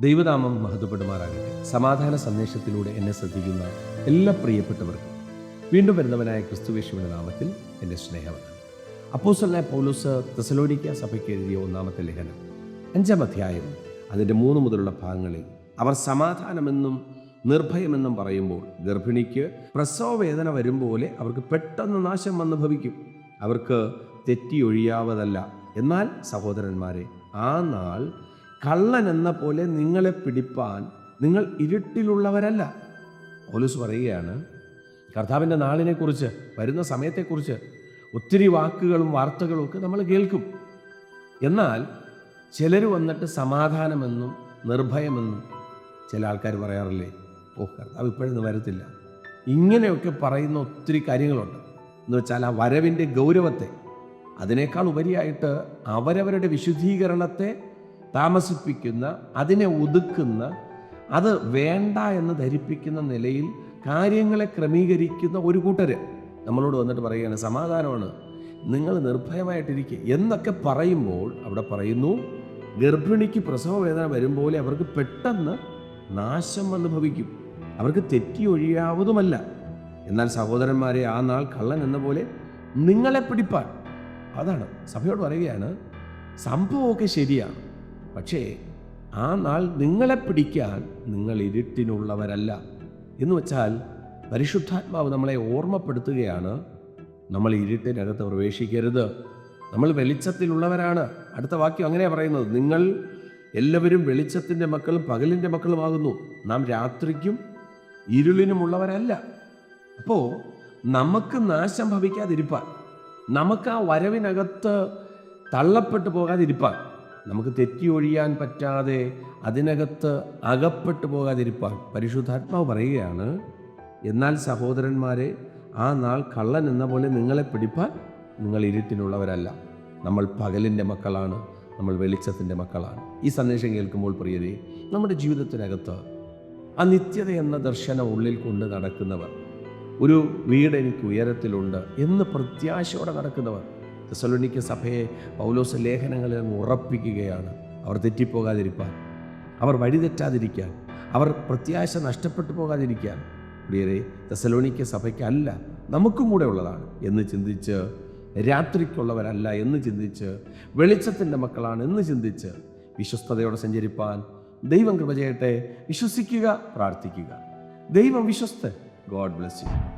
ദൈവനാമം മഹത്വപ്പെടുമാറാകട്ടെ. സമാധാന സന്ദേശത്തിലൂടെ എന്നെ ശ്രദ്ധിക്കുന്ന എല്ലാ പ്രിയപ്പെട്ടവർക്കും വീണ്ടും വരുന്നവനായ ക്രിസ്തുവേശുവിന്റെ നാമത്തിൽ എന്റെ സ്നേഹമാണ് അപ്പോസലായ പൗലോസ് തെസലോനിക്ക സഭയ്ക്ക് എഴുതിയ ഒന്നാമത്തെ ലേഖനം അഞ്ചാം അധ്യായം അതിന്റെ മൂന്ന് മുതലുള്ള ഭാഗങ്ങളിൽ അവർ സമാധാനമെന്നും നിർഭയമെന്നും പറയുമ്പോൾ ഗർഭിണിക്ക് പ്രസവവേദന വരും പോലെ അവർക്ക് പെട്ടെന്ന് നാശം വന്ന് ഭവിക്കും. അവർക്ക് തെറ്റിയൊഴിയാവതല്ല. എന്നാൽ സഹോദരന്മാരെ ആ നാൾ കള്ളൻ എന്ന പോലെ നിങ്ങളെ പിടിപ്പാൻ നിങ്ങൾ ഇരുട്ടിലുള്ളവരല്ല. പോലീസ് പറയുകയാണ് കർത്താവിന്റെ നാളിനെക്കുറിച്ച് വരുന്ന സമയത്തെക്കുറിച്ച് ഒത്തിരി വാക്കുകളും വാർത്തകളും ഒക്കെ നമ്മൾ കേൾക്കും. എന്നാൽ ചിലർ വന്നിട്ട് സമാധാനമെന്നും നിർഭയമെന്നും ചില ആൾക്കാർ പറയാറില്ലേ ഓ കർത്താവ് ഇപ്പോഴൊന്നും വരത്തില്ല. ഇങ്ങനെയൊക്കെ പറയുന്ന ഒത്തിരി കാര്യങ്ങളുണ്ട്. എന്ന് വെച്ചാൽ ആ വരവിന്റെ ഗൗരവത്തെ അതിനേക്കാൾ ഉപരിയായിട്ട് അവരവരുടെ വിശുദ്ധീകരണത്തെ താമസിപ്പിക്കുന്ന അതിനെ ഒതുക്കുന്ന അത് വേണ്ട എന്ന് ധരിപ്പിക്കുന്ന നിലയിൽ കാര്യങ്ങളെ ക്രമീകരിക്കുന്ന ഒരു കൂട്ടർ നമ്മളോട് വന്നിട്ട് പറയുകയാണ് സമാധാനമാണ്. നിങ്ങൾ നിർഭയമായിട്ടിരിക്കുക എന്നൊക്കെ പറയുമ്പോൾ അവിടെ പറയുന്നു ഗർഭിണിക്ക് പ്രസവ വേദന വരുമ്പോലെ അവർക്ക് പെട്ടെന്ന് നാശം അനുഭവിക്കും. ഭവിക്കും അവർക്ക് തെറ്റി ഒഴിയാവതുമല്ല എന്നാൽ സഹോദരന്മാരെ ആ നാൾ കള്ളൻ എന്ന പോലെ നിങ്ങളെ പിടിപ്പാൻ. അതാണ്. സഭയോട് പറയുകയാണ് സംഭവമൊക്കെ ശരിയാണ്. പക്ഷേ ആ നാൾ നിങ്ങളെ പിടിക്കാൻ നിങ്ങൾ ഇരുട്ടിനുള്ളവരല്ല. എന്ന് വെച്ചാൽ പരിശുദ്ധാത്മാവ് നമ്മളെ ഓർമ്മപ്പെടുത്തുകയാണ് നമ്മൾ ഇരുട്ടിനകത്ത് പ്രവേശിക്കരുത്. നമ്മൾ വെളിച്ചത്തിലുള്ളവരാണ്. അടുത്ത വാക്യം അങ്ങനെയാണ് പറയുന്നത് നിങ്ങൾ എല്ലാവരും വെളിച്ചത്തിന്റെ മക്കളും പകലിന്റെ മക്കളുമാകുന്നു. നാം രാത്രിക്കും ഇരുളിനുമുള്ളവരല്ല. അപ്പോൾ നമുക്ക് നാശം ഭവിക്കാതിരിപ്പാൻ നമുക്ക് ആ വരവിനകത്ത് തള്ളപ്പെട്ടു പോകാതിരിപ്പാൻ നമുക്ക് തെറ്റി ഒഴിയാൻ പറ്റാതെ അതിനകത്ത് അകപ്പെട്ടു പോകാതിരിപ്പാൻ പരിശുദ്ധാത്മാവ് പറയുകയാണ് എന്നാൽ സഹോദരന്മാരെ ആ നാൾ കള്ളൻ എന്ന പോലെ നിങ്ങളെ പിടിപ്പാൻ നിങ്ങൾ ഇരുട്ടിനുള്ളവരല്ല നമ്മൾ പകലിന്റെ മക്കളാണ് നമ്മൾ വെളിച്ചത്തിന്റെ മക്കളാണ്. ഈ സന്ദേശം കേൾക്കുമ്പോൾ പ്രിയതേ നമ്മുടെ ജീവിതത്തിനകത്ത് ആ നിത്യത എന്ന ദർശനം ഉള്ളിൽ കൊണ്ട് നടക്കുന്നവർ ഒരു വീട് എനിക്ക് ഉയരത്തിലുണ്ട് എന്ന് പ്രത്യാശയോടെ നടക്കുന്നവർ തെസലോനിക്ക സഭയെ പൗലോസ് ലേഖനങ്ങളിൽ അങ്ങ് ഉറപ്പിക്കുകയാണ്. അവർ തെറ്റിപ്പോകാതിരിക്കാൻ അവർ വഴിതെറ്റാതിരിക്കാൻ. അവർ പ്രത്യാശ നഷ്ടപ്പെട്ടു പോകാതിരിക്കാൻ. പ്രിയരെ തെസലോണിക്ക സഭയ്ക്കല്ല നമുക്കും കൂടെ ഉള്ളതാണ് എന്ന് ചിന്തിച്ച് രാത്രിക്കുള്ളവരല്ല എന്ന് ചിന്തിച്ച് വെളിച്ചത്തിന്റെ മക്കളാണ് എന്ന് ചിന്തിച്ച് വിശ്വസ്തയോടെ സഞ്ചരിപ്പാൻ ദൈവം കൃപ ചെയ്യട്ടെ. വിശ്വസിക്കുക പ്രാർത്ഥിക്കുക. ദൈവം വിശ്വസ്ത ഗോഡ് ബ്ലെസ് യു